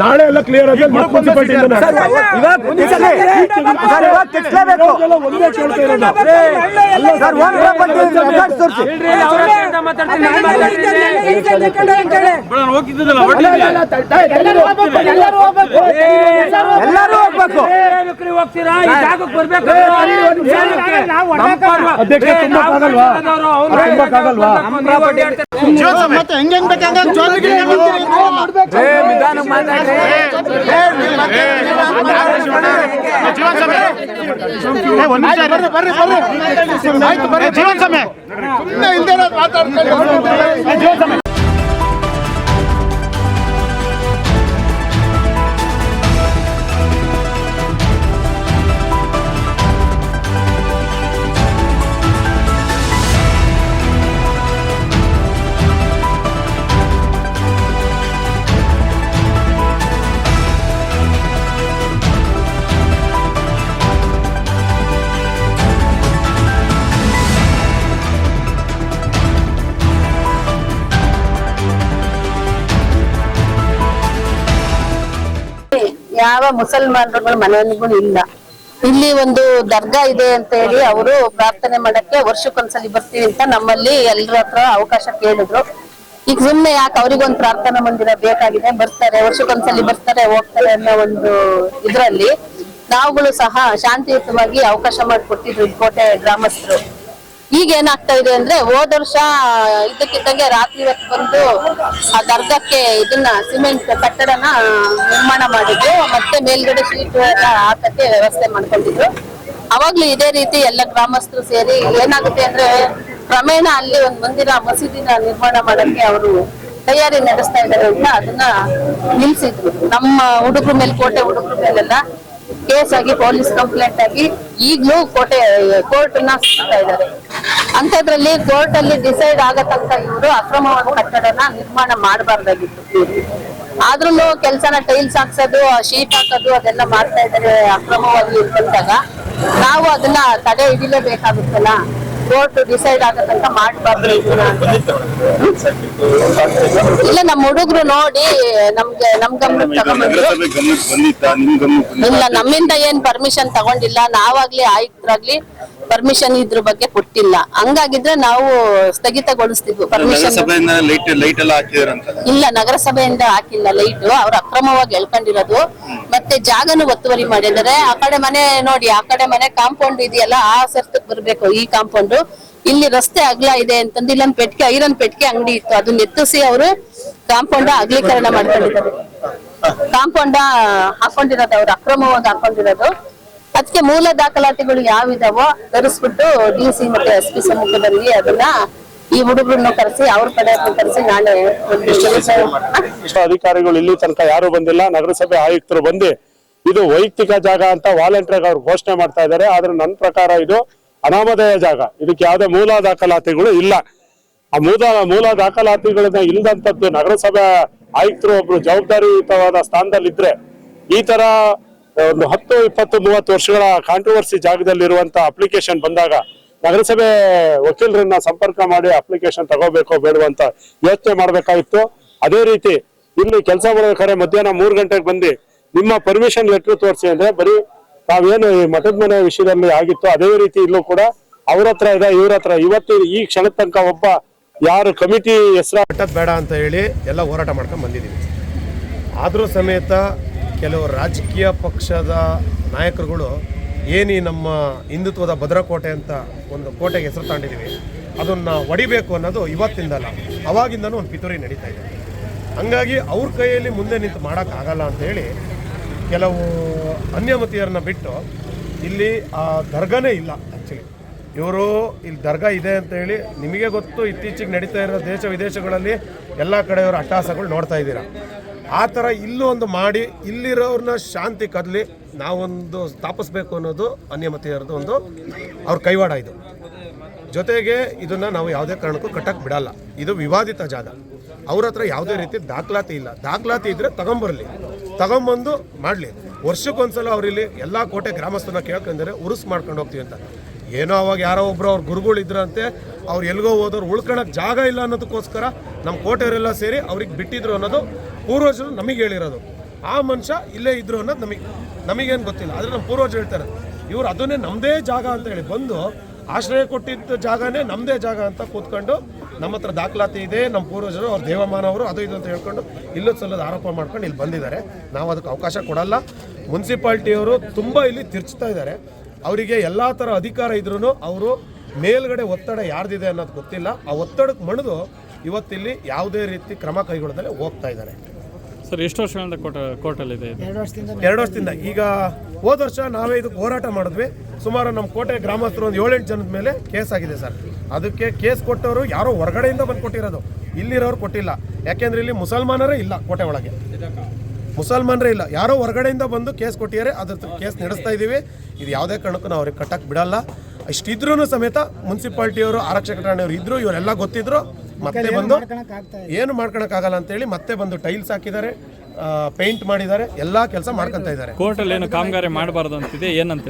ನಾಳೆ ಎಲ್ಲ ಕ್ಲಿಯರ್ ಆಗಿ. ಎಲ್ಲರೂ ಹೋಗ್ಬೇಕು ಹೋಗ್ತೀರಾ ಬರ್ಬೇಕು ಅಧ್ಯಕ್ಷ ತುಂಬಕ್ಕಾಗಲ್ವಾ ತುಂಬಕ್ಕಾಗಲ್ವಾ ಮತ್ತೆ ಹೆಂಗ್ ಬರ್ರಿ ಬರ್ರಿ ಬರ್ರಿ ಜೀವನ್ ಸಮಯ ಸುಮ್ಮನೆ ಇಲ್ದೇ ಮಾತಾಡ್ಕೊಂಡು ಯಾವ ಮುಸಲ್ಮಾನರುಗಳ ಮನೆಗೂ ಇಲ್ಲ. ಇಲ್ಲಿ ಒಂದು ದರ್ಗಾ ಇದೆ ಅಂತ ಹೇಳಿ ಅವರು ಪ್ರಾರ್ಥನೆ ಮಾಡಕ್ಕೆ ವರ್ಷಕ್ಕೊಂದ್ಸಲಿ ಬರ್ತೀವಿ ಅಂತ ನಮ್ಮಲ್ಲಿ ಎಲ್ರ ಹತ್ರ ಅವಕಾಶ ಕೇಳಿದ್ರು. ಈಗ ಸುಮ್ನೆ ಯಾಕೆ ಅವ್ರಿಗೊಂದು ಪ್ರಾರ್ಥನಾ ಮಂದಿರ ಬೇಕಾಗಿದೆ, ಬರ್ತಾರೆ, ವರ್ಷಕ್ಕೊಂದ್ಸಲಿ ಬರ್ತಾರೆ, ಹೋಗ್ತಾರೆ ಅನ್ನೋ ಒಂದು ಇದ್ರಲ್ಲಿ ನಾವುಗಳು ಸಹ ಶಾಂತಿಯುತವಾಗಿ ಅವಕಾಶ ಮಾಡಿಕೊಟ್ಟಿದ್ರು ಕೋಟೆ ಗ್ರಾಮಸ್ಥರು. ಈಗ ಏನಾಗ್ತಾ ಇದೆ ಅಂದ್ರೆ ಹೋದ ವರ್ಷ ಇದಕ್ಕಿದ್ದಂಗೆ ರಾತ್ರಿ ಹೊತ್ತು ಬಂದು ಆ ದರ್ಗಕ್ಕೆ ಇದನ್ನ ಸಿಮೆಂಟ್ ಕಟ್ಟಡನ ನಿರ್ಮಾಣ ಮಾಡಿದ್ರು. ಮತ್ತೆ ಮೇಲ್ಗಡೆ ಶೀಟ್ ಎಲ್ಲ ಹಾಕಕ್ಕೆ ವ್ಯವಸ್ಥೆ ಮಾಡ್ಕೊಂಡಿದ್ರು. ಅವಾಗ್ಲೂ ಇದೇ ರೀತಿ ಎಲ್ಲ ಗ್ರಾಮಸ್ಥರು ಸೇರಿ ಏನಾಗುತ್ತೆ ಅಂದ್ರೆ ಕ್ರಮೇಣ ಅಲ್ಲಿ ಒಂದ್ ಮಂದಿರ ಮಸೀದಿನ ನಿರ್ಮಾಣ ಮಾಡಕ್ಕೆ ಅವರು ತಯಾರಿ ನಡೆಸ್ತಾ ಇದ್ದಾರೆ ಅಂತ ಅದನ್ನ ನಿಲ್ಸಿದ್ರು. ನಮ್ಮ ಹುಡುಗರ ಮೇಲೆ ಕೋಟೆ ಹುಡುಗರ ಮೇಲೆಲ್ಲ ಕೇಸ್ ಆಗಿ ಪೊಲೀಸ್ ಕಂಪ್ಲೇಂಟ್ ಆಗಿ ಈಗ್ಲೂ ಕೋಟೆ ಕೋರ್ಟ್ನ ಇದ್ದಾರೆ. ಅಂತದ್ರಲ್ಲಿ ಕೋರ್ಟ್ ಅಲ್ಲಿ ಡಿಸೈಡ್ ಆಗತ್ತಂತ ತನಕ ಇವರು ಅಕ್ರಮವಾದ ಕಟ್ಟಡನ ನಿರ್ಮಾಣ ಮಾಡಬಾರ್ದಾಗಿತ್ತು. ಆದ್ರೂ ಕೆಲ್ಸನ ಟೈಲ್ಸ್ ಹಾಕ್ಸೋದು ಶೀಟ್ ಹಾಕೋದು, ಅದೆಲ್ಲ ಮಾಡ್ತಾ ಇದ್ದಾರೆ, ಅಕ್ರಮವಾಗಿ ಬಂದಾಗ ನಾವು ಅದನ್ನ ತಡೆ ಹಿಡಿಲೇಬೇಕಾಗುತ್ತಲ್ಲ? ಕೋರ್ಟ್ ಡಿಸೈಡ್ ಆಗತ್ತಂತ ಮಾಡಬಾರ್ದು. ಇಲ್ಲ, ನಮ್ಮ ಹುಡುಗರು ನೋಡಿ, ನಮ್ಗೆ, ನಮ್ ಗಮನ ಇಲ್ಲ, ನಮ್ಮಿಂದ ಏನ್ ಪರ್ಮಿಷನ್ ತಗೊಂಡಿಲ್ಲ. ನಾವಾಗ್ಲಿ ಆಯುಕ್ತರಾಗ್ಲಿ ಪರ್ಮಿಷನ್ ಇದ್ರ ಬಗ್ಗೆ ಕೊಟ್ಟಿಲ್ಲ. ಹಂಗಾಗಿದ್ರೆ ನಾವು ಸ್ಥಗಿತಗೊಳಿಸ್ತಿದ್ವು ಪರ್ಮಿಷನ್ ನಗರಸಭೆಯಿಂದ ಲೈಟ್ ಲೈಟ್ ಎಲ್ಲ ಹಾಕಿದಾರಂತ ಇಲ್ಲ ನಗರಸಭೆಯಿಂದ ಹಾಕಿಲ್ಲ ಲೈಟ್ ಅವ್ರು ಅಕ್ರಮವಾಗಿ ಎಳ್ಕೊಂಡಿರೋದು. ಮತ್ತೆ ಜಾಗನು ಒತ್ತುವರಿ ಮಾಡಿದ್ದಾರೆ. ಆ ಕಡೆ ಮನೆ ನೋಡಿ ಆ ಕಡೆ ಮನೆ ಕಾಂಪೌಂಡ್ ಇದೆಯಲ್ಲ ಆ ಸರ್ತ ಬರ್ಬೇಕು ಈ ಕಾಂಪೌಂಡ್ ಇಲ್ಲಿ ರಸ್ತೆ ಅಗ್ಲ ಇದೆ ಅಂತಂದು ಇಲ್ಲೊಂದು ಪೆಟ್ಕೆ ಐರನ್ ಪೆಟ್ಕೆ ಅಂಗಡಿ ಇತ್ತು. ಅದನ್ನ ಎತ್ತಿಸಿ ಅವರು ಕಾಂಪೌಂಡ್ ಅಗ್ಲೀಕರಣ ಮಾಡ್ಕೊಂಡಿದ್ದಾರೆ. ಕಾಂಪೌಂಡ ಹಾಕೊಂಡಿರೋದು ಅವ್ರು ಅಕ್ರಮವಾಗಿ ಹಾಕೊಂಡಿರೋದು. ಅದಕ್ಕೆ ಮೂಲ ದಾಖಲಾತಿಗಳು ಯಾವಿದಾವೋ ತರಿಸ್ಬಿಟ್ಟು ಡಿ ಸಿ ಮತ್ತೆ ಎಸ್ ಪಿ ಸಮ್ಮುಖದಲ್ಲಿ ಅದನ್ನ ಈ ಹುಡುಗರನ್ನ ಕರೆಸಿ ಅವ್ರ ಕಡೆ ಕರೆಸಿ ನಾಳೆ ಇಷ್ಟು ಅಧಿಕಾರಿಗಳು ಇಲ್ಲಿ ತನಕ ಯಾರು ಬಂದಿಲ್ಲ. ನಗರಸಭೆ ಆಯುಕ್ತರು ಬಂದು ಇದು ವೈಯಕ್ತಿಕ ಜಾಗ ಅಂತ ವಾಲಂಟಿಯರ್ ಅವ್ರು ಘೋಷಣೆ ಮಾಡ್ತಾ ಇದಾರೆ ಆದ್ರೆ ನನ್ನ ಪ್ರಕಾರ ಇದು ಅನಾಮಧೇಯ ಜಾಗ. ಇದಕ್ಕೆ ಯಾವುದೇ ಮೂಲ ದಾಖಲಾತಿಗಳು ಇಲ್ಲ. ಆ ಮೂಲ ಮೂಲ ದಾಖಲಾತಿಗಳನ್ನ ಇಲ್ಲದಂತದ್ದು ನಗರಸಭೆ ಆಯುಕ್ತರು ಒಬ್ರು ಜವಾಬ್ದಾರಿಯುತವಾದ ಸ್ಥಾನದಲ್ಲಿದ್ರೆ ಈ ತರ ಒಂದು ಹತ್ತು, ಇಪ್ಪತ್ತು, ಮೂವತ್ತು ವರ್ಷಗಳ ಕಾಂಟ್ರವರ್ಸಿ ಜಾಗದಲ್ಲಿರುವಂತ ಅಪ್ಲಿಕೇಶನ್ ಬಂದಾಗ ನಗರಸಭೆ ವಕೀಲರನ್ನ ಸಂಪರ್ಕ ಮಾಡಿ ಅಪ್ಲಿಕೇಶನ್ ತಗೋಬೇಕೋ ಬೇಡುವಂತ ಯೋಚನೆ ಮಾಡಬೇಕಾಗಿತ್ತು. ಅದೇ ರೀತಿ ಇಲ್ಲಿ ಕೆಲಸ ಮಾಡಬೇಕಾದ್ರೆ ಮಧ್ಯಾಹ್ನ ಮೂರು ಗಂಟೆಗೆ ಬಂದು ನಿಮ್ಮ ಪರ್ಮಿಷನ್ ಲೆಟರ್ ತೋರಿಸಿ ಅಂದ್ರೆ ಬರೀ ನಾವೇನು ಈ ಮಠದ ಮನೆ ವಿಷಯದಲ್ಲಿ ಆಗಿತ್ತು. ಅದೇ ರೀತಿ ಇಲ್ಲೂ ಕೂಡ ಅವ್ರ ಹತ್ರ ಇದೆ, ಇವ್ರ ಹತ್ರ. ಇವತ್ತು ಈ ಕ್ಷಣದ ತನಕ ಒಬ್ಬ ಯಾರು ಕಮಿಟಿ ಹೆಸರು ಬೇಡ ಅಂತ ಹೇಳಿ ಎಲ್ಲ ಹೋರಾಟ ಮಾಡ್ಕೊಂಡು ಬಂದಿದ್ದೀವಿ. ಆದರೂ ಸಮೇತ ಕೆಲವು ರಾಜಕೀಯ ಪಕ್ಷದ ನಾಯಕರುಗಳು ಏನಿ ನಮ್ಮ ಹಿಂದುತ್ವದ ಭದ್ರಕೋಟೆ ಅಂತ ಒಂದು ಕೋಟೆಗೆ ಹೆಸರು ತಗೊಂಡಿದ್ದೀವಿ ಅದನ್ನು ಒಡಿಬೇಕು ಅನ್ನೋದು ಇವತ್ತಿಂದಲ್ಲ. ಅವಾಗಿಂದನೂ ಒಂದು ಪಿತೂರಿ ನಡೀತಾ ಇದೆ. ಹಂಗಾಗಿ ಅವ್ರ ಕೈಯಲ್ಲಿ ಮುಂದೆ ನಿಂತು ಮಾಡೋಕ್ಕಾಗಲ್ಲ ಅಂತ ಹೇಳಿ ಕೆಲವು ಅನ್ಯಮತಿಯರನ್ನ ಬಿಟ್ಟು ಇಲ್ಲಿ ಆ ದರ್ಗಾನೇ ಇಲ್ಲ ಆ್ಯಕ್ಚುಲಿ ಇವರು ಇಲ್ಲಿ ದರ್ಗಾ ಇದೆ ಅಂತ ಹೇಳಿ ನಿಮಗೆ ಗೊತ್ತು ಇತ್ತೀಚೆಗೆ ನಡೀತಾ ಇರೋ ದೇಶ ವಿದೇಶಗಳಲ್ಲಿ ಎಲ್ಲ ಕಡೆಯವರು ಅಟ್ಟಹಾಸಗಳು ನೋಡ್ತಾ ಇದ್ದೀರಾ. ಆ ಥರ ಇಲ್ಲೂ ಒಂದು ಮಾಡಿ ಇಲ್ಲಿರೋರನ್ನ ಶಾಂತಿ ಕದಲಿ ನಾವೊಂದು ಸ್ಥಾಪಿಸ್ಬೇಕು ಅನ್ನೋದು ಅನ್ಯಮತೀಯರದ್ದು ಒಂದು ಅವ್ರ ಕೈವಾಡ ಇದು. ಜೊತೆಗೆ ಇದನ್ನು ನಾವು ಯಾವುದೇ ಕಾರಣಕ್ಕೂ ಕಟ್ಟಕ್ಕೆ ಬಿಡಲ್ಲ. ಇದು ವಿವಾದಿತ ಜಾಗ. ಅವ್ರ ಹತ್ರ ಯಾವುದೇ ರೀತಿ ದಾಖಲಾತಿ ಇಲ್ಲ. ದಾಖಲಾತಿ ಇದ್ದರೆ ತಗೊಂಬರಲಿ. ತಗೊಂಬಂದು ಮಾಡಲಿ. ವರ್ಷಕ್ಕೊಂದ್ಸಲ ಅವರಿಲ್ಲಿ ಎಲ್ಲ ಕೋಟೆ ಗ್ರಾಮಸ್ಥರನ್ನ ಕೇಳ್ಕೊಂಡ್ರೆ ಉರುಸು ಮಾಡ್ಕೊಂಡು ಹೋಗ್ತೀವಿ ಅಂತ. ಏನೋ ಅವಾಗ ಯಾರೋ ಒಬ್ಬರು ಅವ್ರ ಗುರುಗಳು ಇದ್ರಂತೆ, ಅವ್ರು ಎಲ್ಲಿಗೋ ಹೋದವ್ರು ಉಳ್ಕೊಳಕ್ ಜಾಗ ಇಲ್ಲ ಅನ್ನೋದಕ್ಕೋಸ್ಕರ ನಮ್ಮ ಕೋಟೆಯವರೆಲ್ಲ ಸೇರಿ ಅವ್ರಿಗೆ ಬಿಟ್ಟಿದ್ರು ಅನ್ನೋದು ಪೂರ್ವಜರು ನಮಗೆ ಹೇಳಿರೋದು. ಆ ಮನುಷ್ಯ ಇಲ್ಲೇ ಇದ್ರು ಅನ್ನೋದು ನಮಗೆ, ನಮಗೇನು ಗೊತ್ತಿಲ್ಲ. ಆದರೆ ನಮ್ಮ ಪೂರ್ವಜರು ಹೇಳ್ತಾರೆ, ಇವರು ಅದನ್ನೇ ನಮ್ಮದೇ ಜಾಗ ಅಂತ ಹೇಳಿ ಬಂದು ಆಶ್ರಯ ಕೊಟ್ಟಿದ್ದ ಜಾಗನೇ ನಮ್ಮದೇ ಜಾಗ ಅಂತ ಕೂತ್ಕೊಂಡು ನಮ್ಮ ಹತ್ರ ದಾಖಲಾತಿ ಇದೆ ನಮ್ಮ ಪೂರ್ವಜರು ಅವ್ರ ದೇವಮಾನವರು ಅದು ಇದು ಅಂತ ಹೇಳ್ಕೊಂಡು ಇಲ್ಲೂ ಸಲ್ಲದ ಆರೋಪ ಮಾಡ್ಕೊಂಡು ಇಲ್ಲಿ ಬಂದಿದ್ದಾರೆ. ನಾವು ಅದಕ್ಕೆ ಅವಕಾಶ ಕೊಡಲ್ಲ. ಮುನ್ಸಿಪಾಲ್ಟಿಯವರು ತುಂಬ ಇಲ್ಲಿ ತಿರ್ಚ್ತಾ ಇದ್ದಾರೆ. ಅವರಿಗೆ ಎಲ್ಲ ಥರ ಅಧಿಕಾರ ಇದ್ರೂ ಅವರು ಮೇಲ್ಗಡೆ ಒತ್ತಡ ಯಾರ್ದಿದೆ ಅನ್ನೋದು ಗೊತ್ತಿಲ್ಲ. ಆ ಒತ್ತಡಕ್ಕೆ ಮಣಿದು ಇವತ್ತಿಲ್ಲಿ ಯಾವುದೇ ರೀತಿ ಕ್ರಮ ಕೈಗೊಳ್ಳದಲ್ಲೇ ಹೋಗ್ತಾ ಇದ್ದಾರೆ. ಸರ್ ಎಷ್ಟು ವರ್ಷಗಳಿಂದ ಕೋಟ ಕೋರ್ಟಲ್ಲಿದೆ ಇದು ಎರಡು ವರ್ಷದಿಂದ ಈಗ ಹೋದ ವರ್ಷ ನಾವೇ ಇದಕ್ಕೆ ಹೋರಾಟ ಮಾಡಿದ್ವಿ. ಸುಮಾರು ನಮ್ಮ ಕೋಟೆ ಗ್ರಾಮಸ್ಥರು ಒಂದು ಏಳೆಂಟು ಜನದ ಮೇಲೆ ಕೇಸ್ ಆಗಿದೆ ಸರ್. ಅದಕ್ಕೆ ಕೇಸ್ ಕೊಟ್ಟವರು ಯಾರೋ ಹೊರಗಡೆಯಿಂದ ಬಂದು ಕೊಟ್ಟಿರೋದು. ಇಲ್ಲಿರೋರು ಕೊಟ್ಟಿಲ್ಲ. ಯಾಕೆಂದ್ರೆ ಇಲ್ಲಿ ಮುಸಲ್ಮಾನರೇ ಇಲ್ಲ ಕೋಟೆ ಒಳಗೆ. ಮುಸಲ್ಮಾನರೇ ಇಲ್ಲ. ಯಾರೋ ಹೊರಗಡೆಯಿಂದ ಬಂದು ಕೇಸ್ ಕೊಟ್ಟಿದ್ದಾರೆ. ಅದ್ರ ಕೇಸ್ ನಡೆಸ್ತಾ ಇದ್ದೀವಿ. ಇದು ಯಾವುದೇ ಕಾರಣಕ್ಕೂ ನಾವು ಅವ್ರಿಗೆ ಕಟ್ಟಕ್ಕೆ ಬಿಡಲ್ಲ. ಇಷ್ಟಿದ್ರೂ ಸಮೇತ ಮುನ್ಸಿಪಾಲ್ಟಿಯವರು ಆರಕ್ಷಕ ಠಾಣೆಯವರು ಇದ್ರು ಇವರೆಲ್ಲ ಗೊತ್ತಿದ್ರು. ಮತ್ತೆ ಬಂದು ಏನು ಮಾಡ್ಕೊಳಕ್ಕಾಗಲ್ಲ ಅಂತೇಳಿ ಮತ್ತೆ ಬಂದು ಟೈಲ್ಸ್ ಹಾಕಿದ್ದಾರೆ ಪೇಂಟ್ ಮಾಡಿದ್ದಾರೆ ಎಲ್ಲ ಕೆಲಸ ಮಾಡ್ಕೊಂತ ಇದ್ದಾರೆ. ಕೋರ್ಟಲ್ಲಿ ಏನು ಕಾಮಗಾರಿ ಮಾಡಬಾರ್ದು ಅಂತಿದೆ ಏನಂತ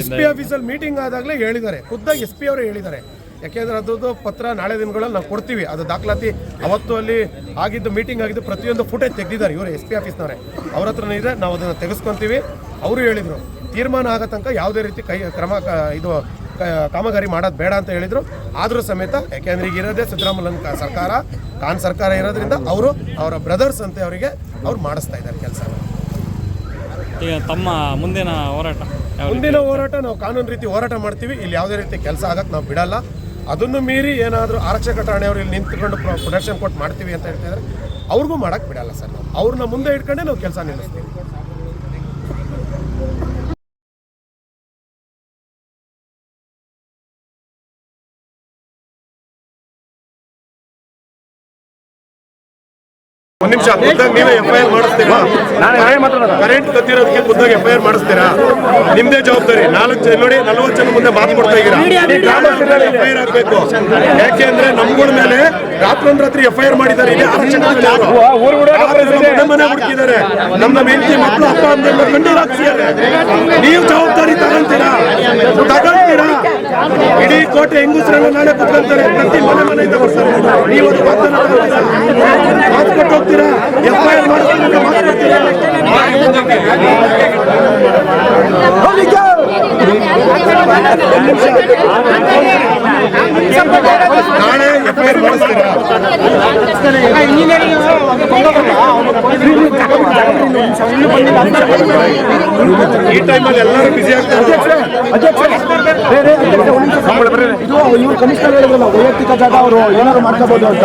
ಎಸ್ ಪಿ ಆಫೀಸಲ್ಲಿ ಮೀಟಿಂಗ್ ಆದಾಗಲೇ ಹೇಳಿದ್ದಾರೆ. ಖುದ್ದಾಗಿ ಎಸ್ ಪಿ ಅವರೇ ಹೇಳಿದ್ದಾರೆ. ಯಾಕೆಂದ್ರೆ ಅದ್ರದ್ದು ಪತ್ರ ನಾಳೆ ದಿನಗಳಲ್ಲಿ ನಾವು ಕೊಡ್ತೀವಿ. ಅದು ದಾಖಲಾತಿ ಅವತ್ತು ಅಲ್ಲಿ ಆಗಿದ್ದು ಮೀಟಿಂಗ್ ಆಗಿದ್ದು ಪ್ರತಿಯೊಂದು ಫುಟೇಜ್ ತೆಗೆದಿದ್ದಾರೆ ಇವರು ಎಸ್ ಪಿ ಆಫೀಸ್ನವರೇ ಅವ್ರ ಹತ್ರನೇ ಇದೆ ನಾವು ಅದನ್ನು ತೆಗೆಸ್ಕೊತೀವಿ. ಅವರು ಹೇಳಿದರು ತೀರ್ಮಾನ ಆಗೋ ತನಕ ಯಾವುದೇ ರೀತಿ ಕೈ ಕ್ರಮ ಕ- ಇದು ಕಾಮಗಾರಿ ಮಾಡೋದು ಬೇಡ ಅಂತ ಹೇಳಿದರು. ಆದರೂ ಸಮೇತ ಯಾಕೆಂದ್ರೆ ಈಗ ಇರೋದೇ ಸಿದ್ದರಾಮಯ್ಯನ ಸರ್ಕಾರ ಕಾನ್ ಸರ್ಕಾರ ಇರೋದ್ರಿಂದ ಅವರು ಅವರ ಬ್ರದರ್ಸ್ ಅಂತ ಅವರಿಗೆ ಅವ್ರು ಮಾಡಿಸ್ತಾ ಇದ್ದಾರೆ ಕೆಲಸ. ಈಗ ತಮ್ಮ ಮುಂದಿನ ಹೋರಾಟ ಮುಂದಿನ ಹೋರಾಟ ನಾವು ಕಾನೂನು ರೀತಿ ಹೋರಾಟ ಮಾಡ್ತೀವಿ. ಇಲ್ಲಿ ಯಾವುದೇ ರೀತಿ ಕೆಲಸ ಆಗಕ್ಕೆ ನಾವು ಬಿಡಲ್ಲ. ಅದನ್ನು ಮೀರಿ ಏನಾದರೂ ಆರಕ್ಷಕ ಠಾಣೆಯವರು ಇಲ್ಲಿ ನಿಂತ್ಕೊಂಡು ಪ್ರೊಟೆಕ್ಷನ್ ಕೊಟ್ಟು ಮಾಡ್ತೀವಿ ಅಂತ ಹೇಳ್ತಿದ್ದಾರೆ ಅವ್ರಿಗೂ ಮಾಡಕ್ಕೆ ಬಿಡಲ್ಲ ಸರ್ ನಾವು. ಅವ್ರನ್ನ ಮುಂದೆ ಇಟ್ಕೊಂಡೇ ನಾವು ಕೆಲಸ ನಿಲ್ಲಿಸ್ತೀವಿ. ಒಂದ್ ನಿಮಿಷ ಖುದ್ದಾಗಿ ನೀವೇ ಎಫ್ ಐ ಆರ್ ಮಾಡಿಸ್ತೀರಾ ಕರೆಂಟ್ ಕತ್ತಿರೋದಕ್ಕೆ ಖುದ್ದಾಗಿ ಎಫ್ ಐ ಆರ್ ಮಾಡಿಸ್ತೀರಾ? ನಿಮ್ದೇ ಜವಾಬ್ದಾರಿ. ನಾಲ್ಕು ಜನ ನೋಡಿ ನಲ್ವತ್ತು ಜನ ಮುಂದೆ ಮಾತು ಕೊಡ್ತಾ ಇದ್ದೀರಾ? ಎಫ್ ಐ ಆರ್ ಆಗ್ಬೇಕು? ಯಾಕೆ ಅಂದ್ರೆ ನಮ್ಗಳ ಮೇಲೆ ರಾತ್ರೋಂದ್ರಾತ್ರಿ ಎಫ್ ಐ ಆರ್ ಮಾಡಿದ್ದಾರೆ. ಇಲ್ಲಿ ಆರಕ್ಷಕ ಮನೆ ಮನೆ ಹುಡುಕಿದ್ದಾರೆ. ನಮ್ಮ ಹೆಂಡತಿ ಮಕ್ಕಳು ಅಪ್ಪ ಅಂದ್ರೆ ಹಾಕ್ಸಿದ್ದಾರೆ ನೀವು ಜವಾಬ್ದಾರಿ ತಗೊಂತೀರಾ? ತಗೊಂತೀರಾ? ಇಡೀ ಕೋಟೆ ಹೆಂಗಸರೆಲ್ಲ ನಾಳೆ ಕುತ್ಕೊಂತಾರೆ ಪ್ರತಿ ಮನೆ ಮನೆಯಿಂದ ಬರ್ತಾರೆ ನೀವು ಅದು? ಮಾತು ಕೊಟ್ಟು ಹೋಗ್ತೀರಾ ಎಫ್ ಐ ಆರ್ ಮಾಡಿಸ್ತೀರಾ ಮಾತು ಕೊಡ್ತೀರಾ? ನಾಳೆ ಎಫ್ ಐ ಆರ್ ಮಾಡಿಸ್ತೀರಾ ಈ ಟೈಮಲ್ಲಿ ಎಲ್ಲರೂ ಬಿಸಿ ಆಗ್ತಾರೆ ಇದು ಇವ್ರು ಕಮಿಷನರ್ ಹೇಳಿದ್ರಲ್ಲ ವೈಯಕ್ತಿಕ ಜಾಗ ಅವರು ಏನಾದ್ರು ಮಾಡ್ಕೋಬಹುದು ಅಂತ